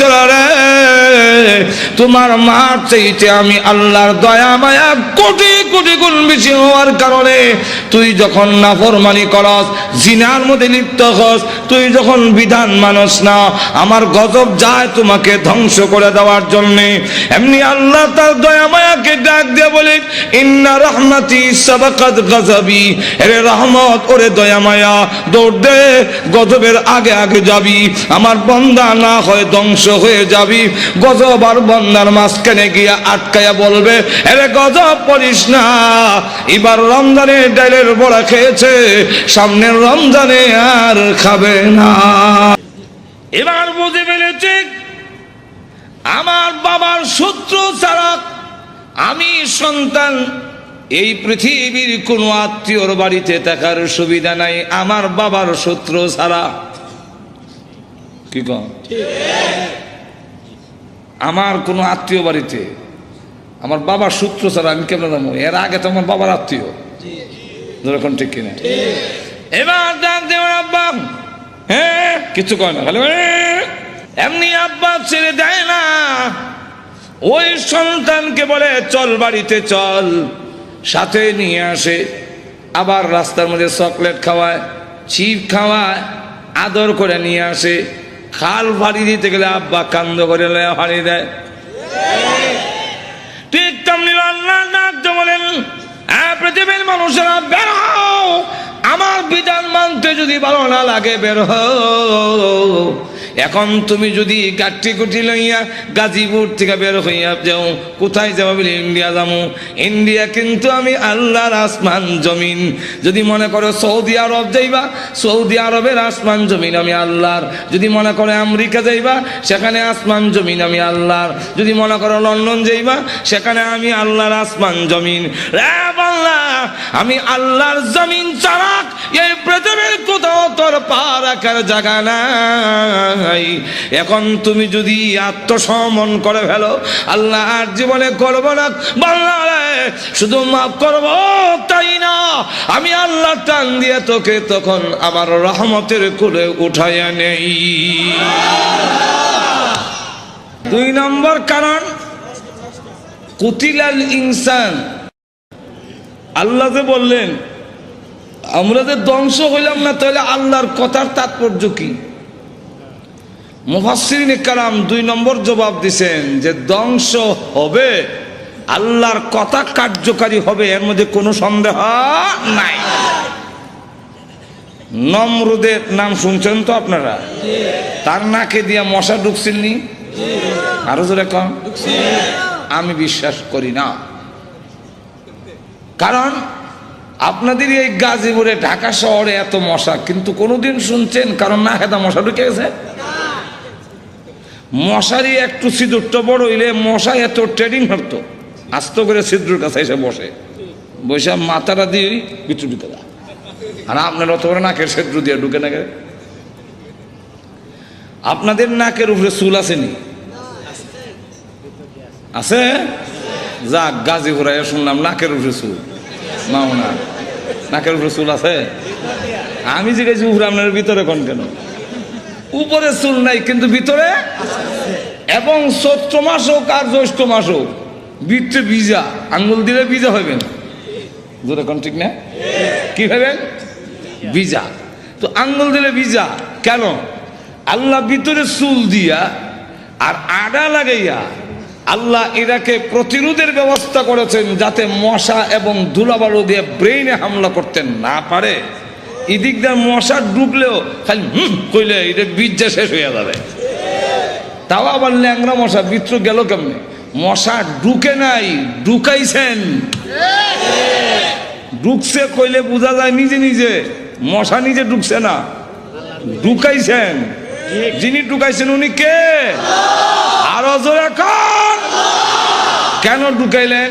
মানুষেরা রে তোমার মার চাইতে আমি আল্লাহর দয়া মায়া কোটি কোটি গুণ বেশি হওয়ার কারণে তুই যখন না ফরমানি করস, জিনার মধ্যে লিপ্ত হস, তুই যখন বিধান মানস না, আমার গজব যায় তোমাকে ধ্বংস করে দেওয়ার জন্যে। এমনি আল্লাহ তার দয়া মায়াকে ডাক দিয়ে বলে, ইন্না রহমাতি সাবাকাত গজবি এরে রহমত, ওরে দয়া মায়া, দৌড় দে, গজবের আগে আগে যাবি। আমার বন্দা না হয় ধ্বংস হয়ে যাবি। গজব আর বন্দার মাঝখানে গিয়া আটকায়া বলবে, এরে গজব পড়িস না। এবার রমজানে ডাইলের বড়া খেয়েছে, সামনের রমজানে আর খাবে না। এবার বুঝে ফেলেছে, আমার বাবার সূত্র ছাড়া আমি সন্তান। এই পৃথিবীর কোনো আত্মীয়র বাড়িতে থাকার সুবিধা নাই, আমার বাবার সূত্র ছাড়া। কি কম আমার কোনো আত্মীয় বাড়িতে আমার বাবার সূত্র ছাড়া আমি কেমন এর আগে তো আমার বাবার আত্মীয়। যেরকম ঠিক কিনা। এবার ডাক দেওয়ার আব্বা। হ্যাঁ কিছু কয় না, খালি। এমনি আব্বা ছেড়ে দেয় না। ওই সন্তানকে বলে, চল বাড়িতে চল। সাথে নিয়ে আসে, আবার রাস্তার মধ্যে চকলেট খাওয়ায় চিপ খাওয়ায়, আদর করে নিয়ে আসে। খাল ফাড়ি দিতে গেলে আব্বা কান্দ করে ফাড়ি দেয়। ঠিক তেমনি আল্লাহ ডাকতে বলেন পৃথিবীর মানুষেরা বের হও। আমার বিধান মানতে যদি ভালো না লাগে বের হও। এখন তুমি যদি গাঠি কুটি লইয়া গাজীপুর থেকে বের হইয়া যাও, কোথায় যাব বলে ইন্ডিয়া যাব? ইন্ডিয়া কিন্তু আমি আল্লাহর আসমান জমিন। যদি মনে করো সৌদি আরব যাইবা, সৌদি আরবের আসমান জমিন আমি আল্লাহর। যদি মনে করো আমেরিকা যাইবা, সেখানে আসমান জমিন আমি আল্লাহর। যদি মনে করো লন্ডন যাইবা, সেখানে আমি আল্লাহর আসমান জমিন। বাংলা, আমি আল্লাহর জমিন চালাক এই পৃথিবীর কোথাও তোর পা রাখার জায়গা নাই এখন তুমি যদি আত্মসমন করে ফেলো আল্লাহ আর জীবনে করব না বাংলা শুধু মাফ করব, তাই না? আমি আল্লাহ টান দিয়ে তোকে তখন আমার রহমতের কোলে উঠাইয়া নেই। দুই নম্বর কারণ, কুতিলাল ইনসান। আল্লাহ যে বললেন, আমরা যে ধ্বংস হইলাম না, তাহলে আল্লাহর কথার তাৎপর্য কি? মুফাসসিরিন কালাম দুই নম্বর জবাব দিছেন যে ধ্বংস হবে, আল্লাহর কথা কার্যকারী হবে, এর মধ্যে কোনো সন্দেহ নাই। নমরুদের নাম শুনছেন তো আপনারা? তার নাকে দিয়া মশা ঢুকছিলনি আরও জোরে কম আমি বিশ্বাস করি না। কারণ আপনাদের এই গাজীপুরে, ঢাকা শহরে এত মশা, কিন্তু কোনোদিন শুনছেন কারণ না খেতা মশা ঢুকে গেছে? মশারি একটু সিঁদুরটা বড় হইলে মশা এত ট্রেডিং হতো আস্ত করে সিঁদুর কাছে এসে বসে। বসে মাথাটা দিয়ে ঢুকে দেয়। আর আপনার অত বড় নাকের সিঁদুর দিয়ে ঢুকে নাকে আপনাদের নাকের উপরে চুল আসেনি? আছে? যাক গাজী ঘুরাইয়া শুনলাম নাকের উপরে চুল। মাওনা নাকের উপরে চুল আছে? আমি জিজ্ঞাসি উপরে আপনার ভিতরে কোন কেন? উপরে চুল নাই, কিন্তু ভিতরে এবং চৈত্র মাস হোক আর জ্যৈষ্ঠ মাস হোক, ভিতরে ভিজা, আঙ্গুল দিলে ভিজা হইবেন জোরে কোন ঠিক না? কি হবেন ভিজা। তো আঙ্গুল দিলে ভিজা, কেন? আল্লাহ ভিতরে চুল দিয়া আর আডা লাগাইয়া আল্লাহ এরাকে প্রতিরোধের ব্যবস্থা করেছেন যাতে মশা এবং ধুলাবালু দিয়ে ব্রেইনে হামলা করতে না পারে। এদিক দিয়ে মশা ডুবলেও খালি হুম কইলে এটা বীর্যা শেষ হয়ে যাবে। তাও আবার ল্যাংরা মশা, বিত্র গেল কেমনে? মশা ঢুকে নাই ঢুকাইছেন ঢুকছে কইলে বোঝা যায় নিজে নিজে, মশা নিজে ঢুকছে না ঢুকাইছেন যিনি ঢুকাইছেন উনি কে? আরও জোরে কন। ঢুকাইলেন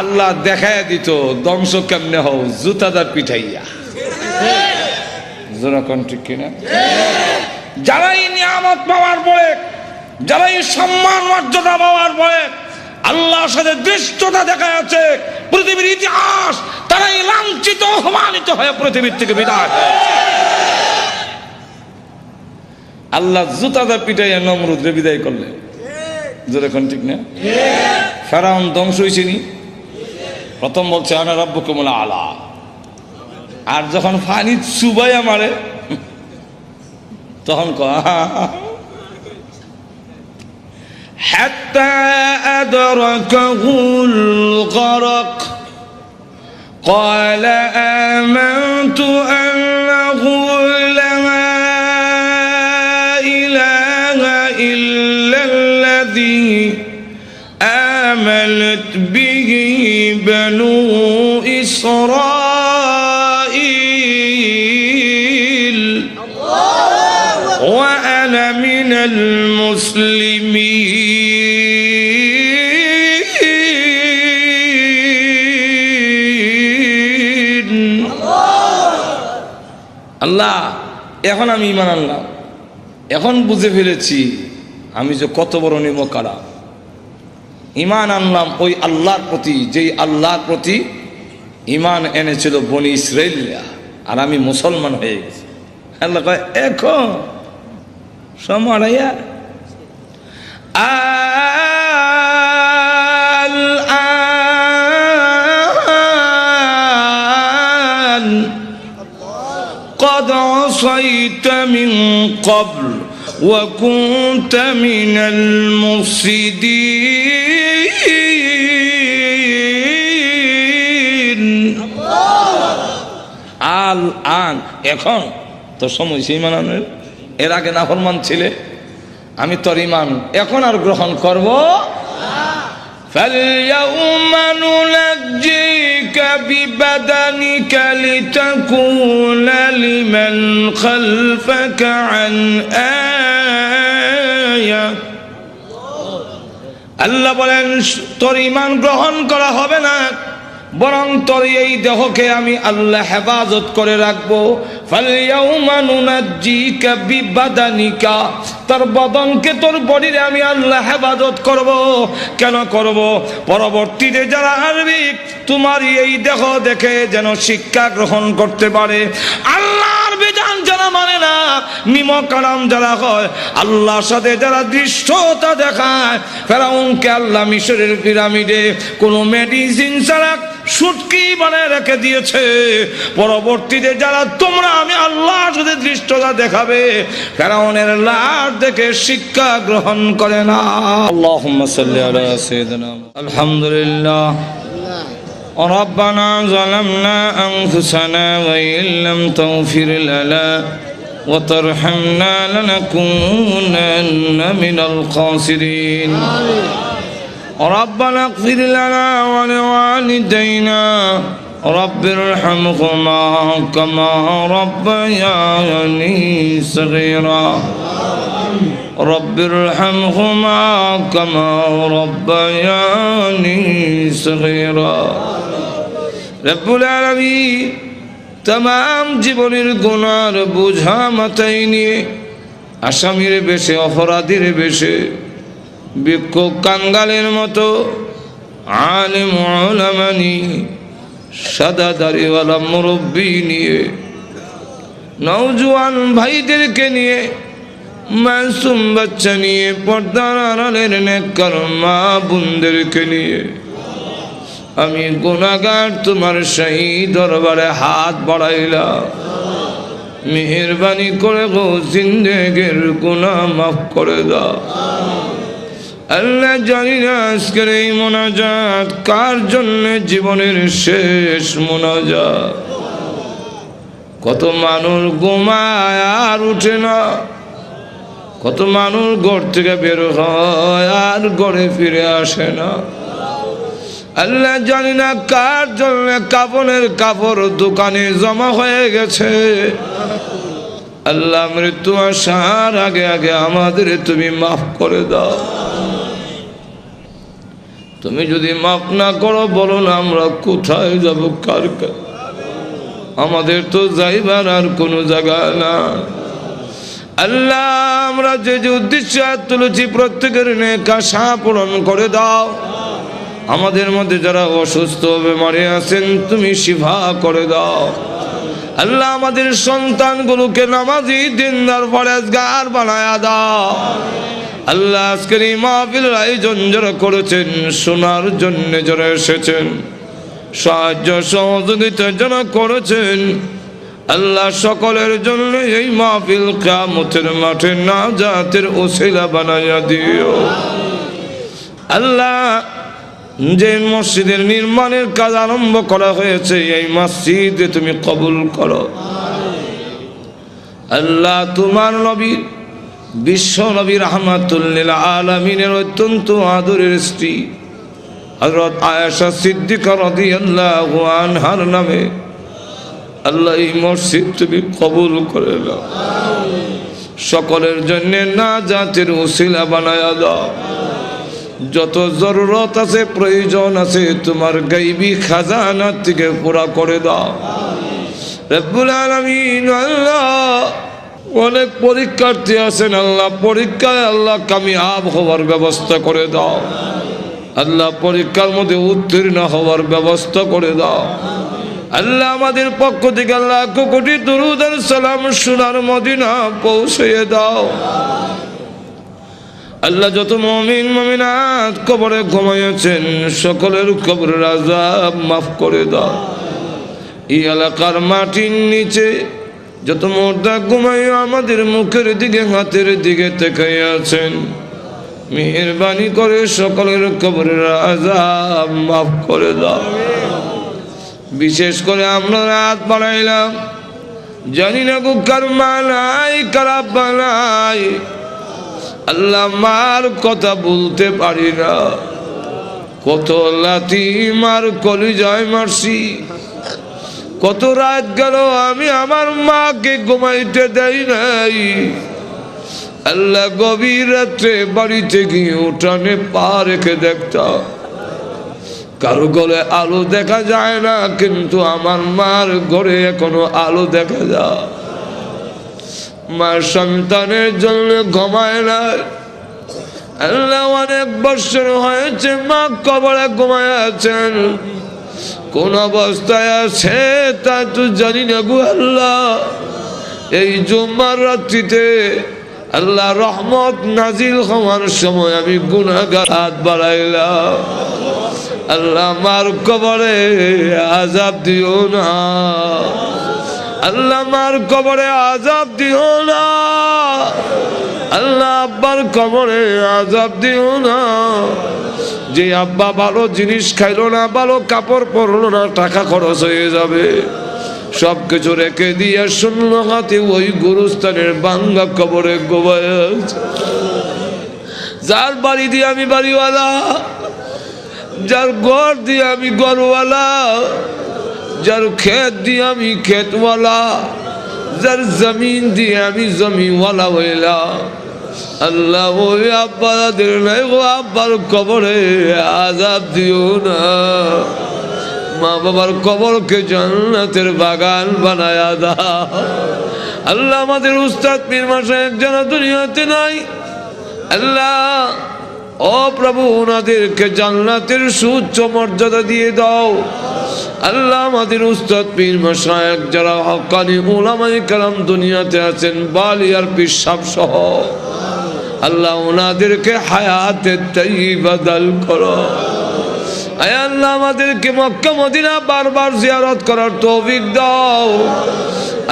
আল্লাহ দেখায় দিত, ধ্বংস কেমনে হও? জুতাদার পিঠাইয়া। জোরা কন ঠিক কিনা? যারাই নিয়ামত পাওয়ার পরে যারাই সম্মান, মর্যাদা পাওয়ার পরে আল্লাহর সাথে দৃষ্টতা দেখা যাচ্ছে পৃথিবীর ইতিহাস, তারাই লাঞ্ছিত, অপমানিত হয়ে পৃথিবীর থেকে বিদায় আল্লাহ জুতাদা পিটাইয়া নমরুদ্রে বিদায় করলেন। যেরকম ঠিক না ফেরাউন ধ্বংস হয়েছে নি? প্রথম বলছে আনা রব্য কমলা আলা আর যখন ফানি চুবাই আমারে তখন ক حتى أدركه الغرق قال آمنت أنه بنو إسرائيل وأنا من المسلمين আল্লাহ এখন আমি ইমান আনলাম এখন বুঝে ফেলেছি আমি যে কত বড় নিমকারা ইমান আনলাম ওই আল্লাহর প্রতি যেই আল্লাহর প্রতি ইমান এনেছিল বনি ইসরাইলিয়া আর আমি মুসলমান হয়ে গেছি আল্লাহ কয় এখন সমাড়াইয়া الآن قد عصيت من قبل وكنت من المفسدين আল আন এখন তোর সময় সেই মানানোর এর আগে না ফরমান ছিলে আমি তোর ইমান এখন আর গ্রহণ করব فاليوم ننجيك ببدنك لتكون لمن خلفك عن آية আল্লাহ বলেন, তোর ইমান গ্রহণ করা হবে না, বরং তোর এই দেহকে আমি আল্লাহ হেফাজত করে রাখব। ফালিয়াউমা নুনাজ্জিকা বিবাদানিকা, তোর বদনকে তোর বডিরে আমি আল্লাহ হেফাজত করব। কেন করব? পরবর্তীতে যারা আসবি তোমার এই দেহ দেখে যেন শিক্ষা গ্রহণ করতে পারে। আল্লাহর যারা মানে না যারা আল্লাহর সাথে যারা দেখায় কোনো মেডিসিন ছাড়া সুটকি বানায় রেখে দিয়েছে পরবর্তীতে যারা তোমরা আমি আল্লাহর সাথে দৃষ্টতা দেখাবে ফেরাউনের লাশ দেখে শিক্ষা গ্রহণ করে না আল্লাহুম্মা সাল্লি আলা সাইয়্যিদিনা আলহামদুলিল্লাহ ربنا ظلمنا أنفسنا وإن لم تغفر لنا وترحمنا لنكونن من الخاسرين ربنا اغفر لنا ولوالدينا رب ارحمهما كما ربياني صغيرا رب ارحمهما كما ربياني صغيرا رب العالمين তাম জীবনের গুনার বোঝা মাথায় নিয়ে আসামির বেশে অপরাধীর বেশে বিক্ষোভ কাঙ্গালের মতো। আলিম ওলামানি সাদা দাড়িওয়ালা মুরব্বী নিয়ে নৌজওয়ান ভাইদেরকে নিয়ে, মাসুম বাচ্চা নিয়ে, পর্দার আড়ালের নেকর মা বোনদেরকে নিয়ে। আমি গুণাগার তোমার সেই দরবারে হাত বাড়াইলাম। মেহরবানি করে গো জিন্দেগের গুণা মাফ করে দাও। আল্লাহ জানি না আজকের এই মোনাজাত। কার জন্য জীবনের শেষ মোনাজাত? কত মানুষ ঘুমায় আর উঠে না। কত মানুষ ঘর থেকে বের হয় আর ঘরে ফিরে আসে না। আল্লাহ জানি না কার জন্য কাপড়ের কাপড় দোকানে জমা হয়ে গেছে। আল্লাহ মৃত্যু আসার আগে আগে আমাদের তুমি মাফ করে দাও। তুমি যদি মাফ না করো, বলো না আমরা কোথায় যাব, কার আমাদের তো যাইবার আর কোনো জায়গা না আল্লাহ, আমরা যে যে উদ্দেশ্য তুলেছি, প্রত্যেকের নেকাশা পূরণ করে দাও। আমাদের মধ্যে যারা অসুস্থ বেমারে আছেন, তুমি শিফা করে দাও। আল্লাহ, আমাদের সন্তানগুলোকে নামাজি, দিনদার, ফরেজগার বানায়া দাও। আল্লাহ আজকের এই মাহফিল আয়োজন যারা করেছেন, শোনার জন্য যারা এসেছেন, সাহায্য সহযোগিতা যারা করেছেন, আল্লাহ সকলের জন্য এই মাহফিল কামতের মাঠে না জাতের ওসিলা বানাইয়া দিও। আল্লাহ যে মসজিদের নির্মাণের কাজ আরম্ভ করা হয়েছে, এই মসজিদে তুমি কবুল করো। আল্লাহ তোমার নবী বিশ্ব নবী রহমাতুল্লিল আলমিনের অত্যন্ত আদরের স্ত্রী হজরত আয়েশা সিদ্দিকা নামে আল্লাহ এই মসজিদ তুমি কবুল করে দাও সকলের জন্য না জাতির উশিলা বানায়া দাও। যত জরুরত আছে, প্রয়োজন আছে, তোমার গাইবি খাজানার থেকে পুরা করে দাও। রব্বুল আলামিন, আল্লাহ অনেক পরীক্ষার্থী আছেন আল্লাহ, পরীক্ষায় আল্লাহ কামিয়াব হওয়ার ব্যবস্থা করে দাও। আল্লাহ পরীক্ষার মধ্যে উত্তীর্ণ হওয়ার ব্যবস্থা করে দাও। আল্লাহ আমাদের পক্ষ থেকে আল্লাহ কোটি দরুদ আর সালাম সোনার মদিনা পৌঁছে দাও। আল্লাহ যত মমিন, মমিনাত কবরে ঘুমাইয়াছেন, সকলের কবরের আজাব মাফ করে দাও। এই এলাকার মাটির নিচে যত মোর্দা ঘুমাই আমাদের মুখের দিকে, হাতের দিকে আছেন। মেহরবানি করে সকলের কবরের আজাব মাফ করে দাও। বিশেষ করে আমরা রাত বানাইলাম জানি না গো কার মানাই খারাপ বানাই আল্লাহ মার কথা বলতে পারি না। কত লাতি মার কলি কলিজায় মারছি। কত রাত গেল, আমি আমার মাকে ঘুমাইতে দেই নাই। আল্লাহ গভীর রাত্রে বাড়িতে গিয়ে উঠানে পা রেখে দেখতাম। কারও গলে আলো দেখা যায় না, কিন্তু আমার মার ঘরে এখনও আলো দেখা যায়। মার সন্তানের জন্য ঘুমায় না আল্লাহ অনেক বছর হয়েছে মা কবরে ঘুমায় আছেন। কোন অবস্থায় আছে তা তো জানি না গো আল্লাহ। এই জুম্মার রাত্রিতে আল্লাহ রহমত নাজিল হওয়ার সময় আমি গুনাগার হাত বাড়াইলাম। আল্লাহ মার কবরে আজাব দিও না। আল্লাহ মার কবরে আজাব দিও না। আল্লাহ আব্বার কবরে আজাব দিও না। যে আব্বা ভালো জিনিস খাইলো না, ভালো কাপড় পরলো না, টাকা খরচ হয়ে যাবে। সব কিছু রেখে দিয়ে শূন্য হাতে ওই গুরুস্থানের বাঙ্গা কবরে গোবায় যার বাড়ি দিয়ে আমি বাড়িওয়ালা, যার ঘর দিয়ে আমি ঘরওয়ালা যার ক্ষেত দিয়ে আমি ক্ষেতওয়ালা, যার জমিন দিয়ে আমি জমিওয়ালা হইলাম। আল্লাহ ওই আব্বাদের নাই ও আব্বার কবরে আজাব দিও না। মা বাবার কবরকে জান্নাতের বাগান বানায়া দাও। আল্লাহ আমাদের উস্তাদ পীর মাসে একজন দুনিয়াতে নাই, আল্লাহ ও প্রভু ওনাদেরকে জান্নাতের সুউচ্চ মর্যাদা দিয়ে দাও। আল্লাহ আমাদের উস্তাদ পীর মাসায়ক যারা হকানি ওলামাই কালাম দুনিয়াতে আছেন বালিয়ার পিসাব সহ, আল্লাহ ওনাদেরকে হায়াতে তাইবা দাল করো। আয় আল্লাহ আমাদেরকে মক্কা মদিনা বারবার জিয়ারত করার তৌফিক দাও।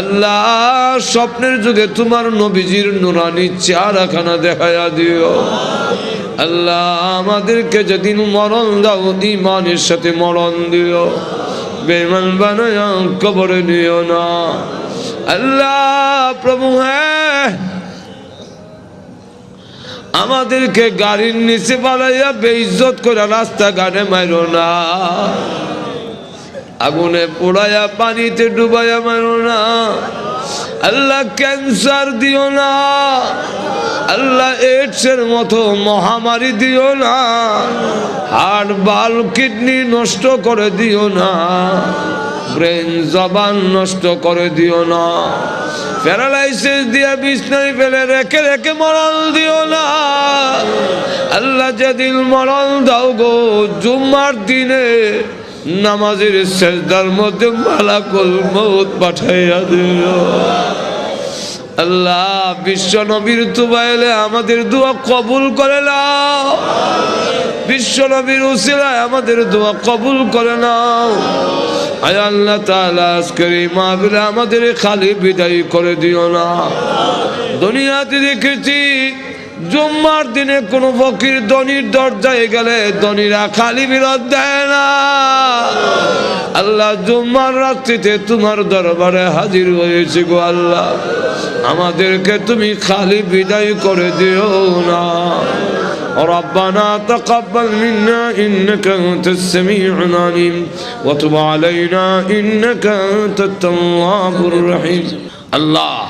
আল্লাহ স্বপ্নের যুগে তোমার নবীজির নুরানি চেহারাখানা দেখাইয়া দিও। আল্লাহ আমাদেরকে যেদিন মরণ দাও ইমানের সাথে মরণ দিও। বেমান বানায় কবরে নিও না। আল্লাহ প্রভু হ্যাঁ। আমাদেরকে গাড়ির নিচে পালাইয়া বেইজ্জত করে রাস্তা ঘাটে মাইরো না। আগুনে পোড়াইয়া পানিতে ডুবাইয়া মারো না। আল্লাহ ক্যান্সার দিও না। আল্লাহ এইডসের মতো মহামারী দিও না। হার্ট বাল, কিডনি নষ্ট করে দিও না। ব্রেন, জবান নষ্ট করে দিও না। প্যারালাইসিস দিয়ে বিছনায় ফেলে রেখে রেখে মরণ দিও না। আল্লাহ যেদিন মরণ দাও গো, জুম্মার দিনে নামাজের সেজদার মধ্যে মালাকুল মৌত পাঠাইয়া দিল আল্লাহ, বিশ্ব নবীর তুবাইলে আমাদের দোয়া কবুল করে নাও। বিশ্ব নবীর উসিলায় আমাদের দোয়া কবুল করে নাও। আয় আল্লাহ তাআলা, আজকের এই মাহফিলে আমাদের খালি বিদায় করে দিও না। দুনিয়াতে দেখেছি, জুম্মার দিনে কোনো ফকির ধনির দরজায় গেলে ধনীরা খালি বিরত দেয় না। আল্লাহ জুম্মার রাত্রিতে তোমার দরবারে হাজির হয়েছে গো আল্লাহ আমাদেরকে তুমি খালি বিদায় করে দিও না ربنا تقبل منا إنك أنت السميع العليم وتب علينا إنك أنت التواب الرحيم الله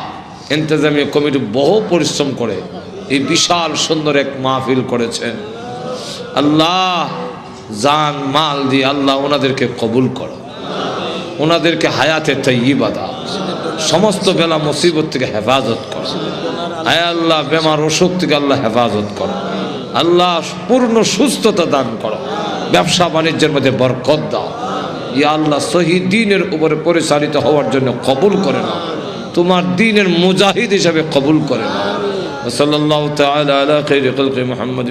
ইন্তজামি কমিটি বহু পরিশ্রম করে এই বিশাল সুন্দর এক মাহফিল করেছেন আল্লাহ জান, মাল দিয়ে আল্লাহ ওনাদেরকে কবুল করো। ওনাদেরকে হায়াতে তৈবা দাও সমস্ত বেলা মুসিবত থেকে হেফাজত করো। হায় আল্লাহ, বেমার ওষুধ থেকে আল্লাহ হেফাজত করো। আল্লাহ পূর্ণ সুস্থতা দান করো। ব্যবসা বাণিজ্যের মধ্যে বরকত দাও। ইয়া আল্লাহ, সহি দিনের উপরে পরিচালিত হওয়ার জন্য কবুল করে না তোমার দিনের মুজাহিদ হিসাবে কবুল করে না সাল্লাহ তাল আলা মোহাম্মদ